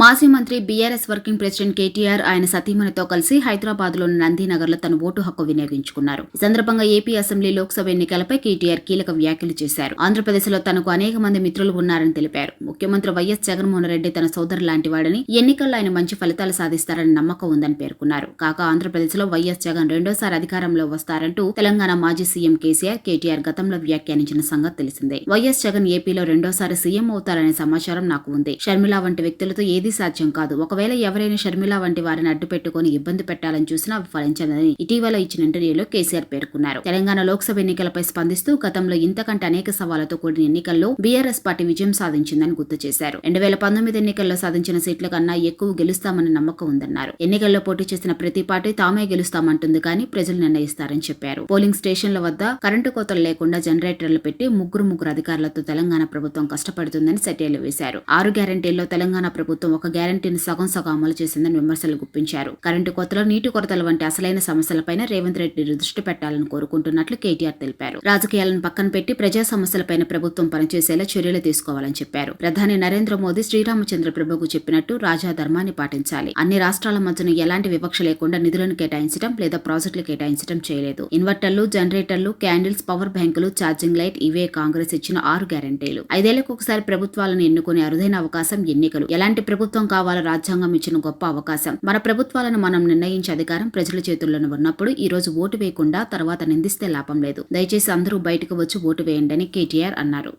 మాజీ మంత్రి BRS working president KTR ఆయన సతీమణితో కలిసి హైదరాబాద్లోని నందీనగర్లో తన ఓటు హక్కు వినియోగించుకున్నారు. ఈ సందర్భంగా ఏపీ అసెంబ్లీ లోక్సభ ఎన్నికలపై కేటీఆర్ కీలక వ్యాఖ్యలు చేశారు. ఆంధ్రప్రదేశ్లో తనకు అనేక మంది మిత్రులు ఉన్నారని తెలిపారు. ముఖ్యమంత్రి వైఎస్ జగన్మోహన్ రెడ్డి తన సోదరు లాంటి వాడని ఎన్నికల్లో ఆయన మంచి ఫలితాలు సాధిస్తారని నమ్మకం ఉందని పేర్కొన్నారు. కాగా ఆంధ్రప్రదేశ్లో వైఎస్ జగన్ రెండోసారి అధికారంలో వస్తారంటూ తెలంగాణ మాజీ సీఎం కేసీఆర్ కేటీఆర్ గతంలో వ్యాఖ్యానించిన సంగతి తెలిసిందే. వైఎస్ జగన్ ఏపీలో రెండోసారి సీఎం అవుతారనే సమాచారం నాకు ఉంది. షర్మిల వంటి వ్యక్తులతో ఏది సాధ్యం కాదు. ఒకవేళ ఎవరైనా షర్మిల వంటి వారిని అడ్డు పెట్టుకుని ఇబ్బంది పెట్టాలని చూసినా అవి ఫలించదని ఇటీవల ఇచ్చిన ఇంటర్వ్యూలో కేసీఆర్ పేర్కొన్నారు. తెలంగాణ లోక్సభ ఎన్నికలపై స్పందిస్తూ గతంలో ఇంతకంటే అనేక సవాళ్ళతో కూడిన ఎన్నికల్లో బీఆర్ఎస్ పార్టీ విజయం సాధించిందని గుర్తు చేశారు. రెండు వేల పంతొమ్మిది ఎన్నికల్లో సాధించిన సీట్ల కన్నా ఎక్కువ గెలుస్తామని నమ్మకం ఉందన్నారు. ఎన్నికల్లో పోటీ చేసిన ప్రతి పార్టీ తామే గెలుస్తామంటుంది కానీ ప్రజలు నిర్ణయిస్తారని చెప్పారు. పోలింగ్ స్టేషన్ల వద్ద కరెంటు కోతలు లేకుండా జనరేటర్లు పెట్టి ముగ్గురు ముగ్గురు అధికారులతో తెలంగాణ ప్రభుత్వం కష్టపడుతుందని సెటైర్లు వేశారు. ఆరు గ్యారంటీల్లో తెలంగాణ ప్రభుత్వం ఒక గ్యారంటీని సగం సగం అమలు చేసిందని విమర్శలు గుప్పించారు. కరెంటు కోతలు నీటి కొరతల వంటి అసలైన సమస్యలపైన రేవంత్ రెడ్డి దృష్టి పెట్టాలని కోరుకుంటున్నట్లు కేటీఆర్ తెలిపారు. రాజకీయాలను పక్కన పెట్టి ప్రజా సమస్యలపైన ప్రభుత్వం పనిచేసేలా చర్యలు తీసుకోవాలని చెప్పారు. ప్రధాని నరేంద్ర మోదీ శ్రీరామచంద్ర ప్రభుకు చెప్పినట్టు రాజా ధర్మాన్ని పాటించాలి. అన్ని రాష్ట్రాల మధ్యన ఎలాంటి వివక్ష లేకుండా నిధులను కేటాయించడం లేదా ప్రాజెక్టులు కేటాయించడం చేయలేదు. ఇన్వర్టర్లు జనరేటర్లు క్యాండిల్స్ పవర్ బ్యాంకులు ఛార్జింగ్ లైట్ ఇవే కాంగ్రెస్ ఇచ్చిన ఆరు గ్యారంటీలు. ఐదేళ్ళకు ఒకసారి ప్రభుత్వాలను ఎన్నుకునే అరుదైన అవకాశం ఎన్నికలు. ఎలాంటి ప్రభుత్వం కావాల రాజ్యాంగం ఇచ్చిన గొప్ప అవకాశం. మన ప్రభుత్వాలను మనం నిర్ణయించే అధికారం ప్రజల చేతుల్లోనే ఉన్నప్పుడు ఈ రోజు ఓటు వేయకుండా తర్వాత నిందిస్తే లాభం లేదు. దయచేసి అందరూ బయటకు వచ్చి ఓటు వేయండి అని కేటీఆర్ అన్నారు.